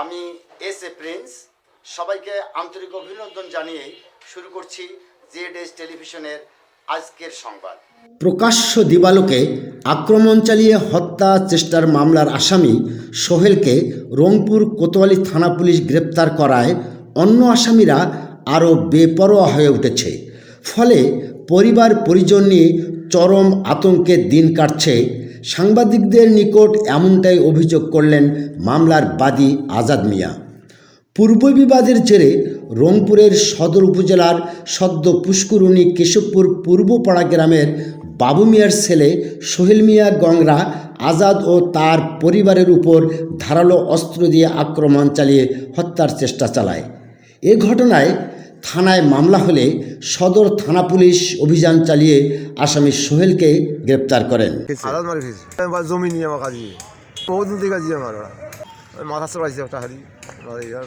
আমি S A Prince. সবাইকে আন্তরিক অভিনন্দন জানিয়ে শুরু করছি জেড এস টেলিভিশনের আজকের সংবাদ। প্রকাশ্য দিবালোকে আক্রমণ চালিয়ে হত্যা চেষ্টার মামলার আসামি সোহেলকে রংপুর কোতোয়ালি থানা পুলিশ গ্রেপ্তার করায় অন্য আসামিরা আরও বেপরোয়া হয়ে উঠেছে। ফলে পরিবার পরিজন নিয়ে চরম আতঙ্কে দিন কাটছে সাংবাদিকদের নিকট এমনটাই অভিযোগ করলেন মামলার বাদী আজাদ মিয়া। পূর্ব বিবাদের জেরে রংপুরের সদর উপজেলার সদ্য পুষ্করণী কেশবপুর পূর্বপাড়া গ্রামের বাবু মিয়ার ছেলে সোহেল মিয়া গংরা আজাদ ও তার পরিবারের উপর ধারালো অস্ত্র দিয়ে আক্রমণ চালিয়ে হত্যার চেষ্টা চালায়। এ ঘটনায় থানায় মামলা হলে সদর থানা পুলিশ অভিযান চালিয়ে আসামি সোহেলকে গ্রেপ্তার করেন। জমি নিয়ে আমার কাজি। বহুত নদী কাজি আমার। ওই মাথা চড়াইছে একটা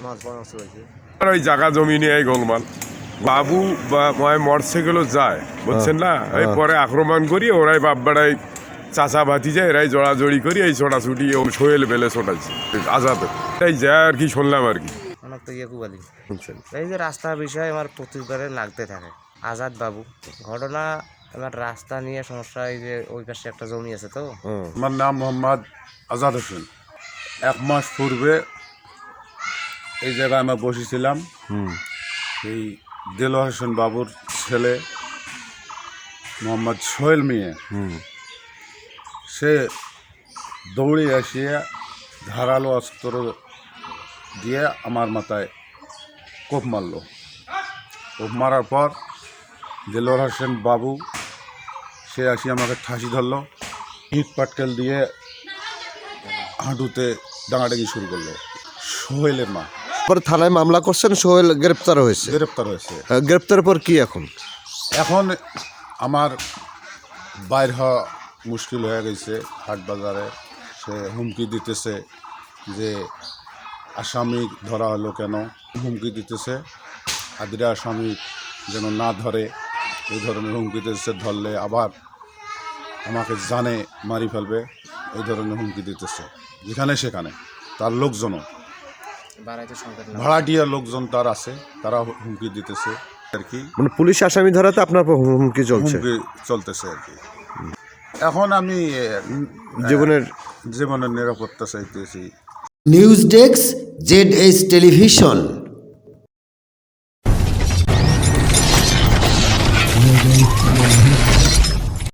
মাছ চড়াইছে আর ওই জায়গা জমি নিয়ে গোলমাল। বাবু বা ময় মোটরসাইকেলও যায় বুঝছেন না? এই পরে আক্রমণ করি ওরাই বাপ বেড়াই চাচা ভাতি যায় এরাই জড়াজড়ি করি এই ছোটাছুটি ও সোহেল বেলে ছোটাইছে। আজাদ। এই যা আর কি শুনলাম আর কি। তো ইয়াকুব আলী এই যে রাস্তা বিষয়ে আমার প্রতিবারে লাগতে থাকে। আজাদ বাবু ঘটনা আমার রাস্তা নিয়ে সমস্যা এই যে ওই পাশে একটা জমি আছে তো? আমার নাম মোহাম্মদ আজাদ হোসেন। এক মাস পূর্বে এই জায়গায় আমরা বসেছিলাম। এই দেলোয়ার হোসেন বাবুর ছেলে মোহাম্মদ সোহেল মিয়া। সে দৌড়ে আসিয়ে ধারালো অস্ত্র দিয়ে আমার মাথায় কোপ মারলো। কোপ মারার পর দেলোয়ার হোসেন বাবু সে আসি আমাকে ঠাসি ধরলো ইট পাটকেল দিয়ে হাঁটুতে ডাঙাডাঙি শুরু করল। সোহেলের মা। পরে থানায় মামলা করছেন সোহেল গ্রেপ্তার হয়েছে। গ্রেপ্তার হয়েছে। আহ, গ্রেপ্তারের পর কি এখন? এখন আমার বাইর হওয়া মুশকিল হয়ে গেছে। হাট বাজারে সে হুমকি দিতেছে যে আসামি ধরা হলো কেন? হুমকি দিতেছে। আদিরা আসামি যেন না ধরে এই ধরনের হুমকি দিতেছে ধরলে আবার আমাকে জানে মারি ফেলবে এই ধরনের হুমকি দিতেছে। যেখানে সেখানে তার লোকজনও। বাড়াইতে ভাড়াটিয়া লোকজন তার আছে তারা হুমকি দিতেছে আর কি। মানে পুলিশ আসামি ধরাতে আপনার হুমকি চলছে? হুমকি চলতেছে আর কি। এখন আমি জীবনের জীবনের নিরাপত্তা চাইতেছি। News desk Z S television.